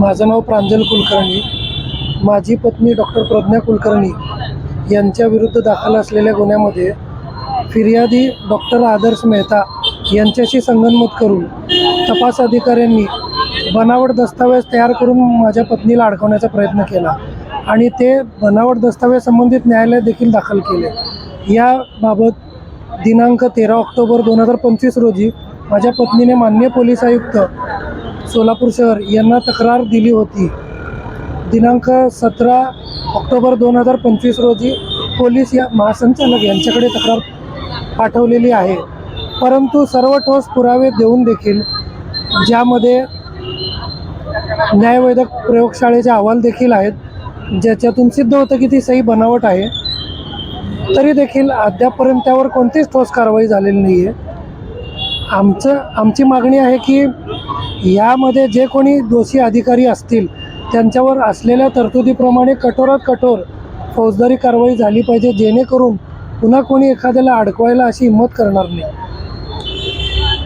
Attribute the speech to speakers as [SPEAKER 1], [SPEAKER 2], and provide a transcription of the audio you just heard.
[SPEAKER 1] माझं नाव प्रांजल कुलकर्णी. माझी पत्नी डॉक्टर प्रज्ञा कुलकर्णी यांच्या विरुद्ध दाखल असलेल्या गुन्ह्यामध्ये फिर्यादी डॉक्टर आदर्श मेहता यांच्याशी संगनमत करून तपास अधिकाऱ्यांनी बनावट दस्तावेज तयार करून माझ्या पत्नीला अडकवण्याचा प्रयत्न केला आणि ते बनावट दस्तावेज संबंधित न्यायालयात देखील दाखल केले. याबाबत दिनांक तेरा ऑक्टोबर दोन हजार पंचवीस रोजी माझ्या पत्नीने मान्य पोलीस आयुक्त सोलापूर शहर यांना तक्रार दिली होती. दिनांक सतरा ऑक्टोबर दोन हजार पंचवीस रोजी पोलीस या महासंचालक यांच्याकडे तक्रार पाठवलेली आहे. परंतु सर्व ठोस पुरावे देऊन देखील ज्यामध्ये न्यायवैदक प्रयोगशाळेचे अहवाल देखील आहेत ज्याच्यातून सिद्ध होतं की ती सही बनावट आहे तरी देखील अद्यापपर्यंत त्यावर कोणतीच ठोस कारवाई झालेली नाही आहे आमचं आमची मागणी आहे की यामध्ये जे कोणी दोषी अधिकारी असतील त्यांच्यावर असलेल्या तरतुदीप्रमाणे कठोरात कठोर फौजदारी कारवाई झाली पाहिजे जेणेकरून पुन्हा कोणी एखाद्याला अडकवायला अशी हिंमत करणार नाही.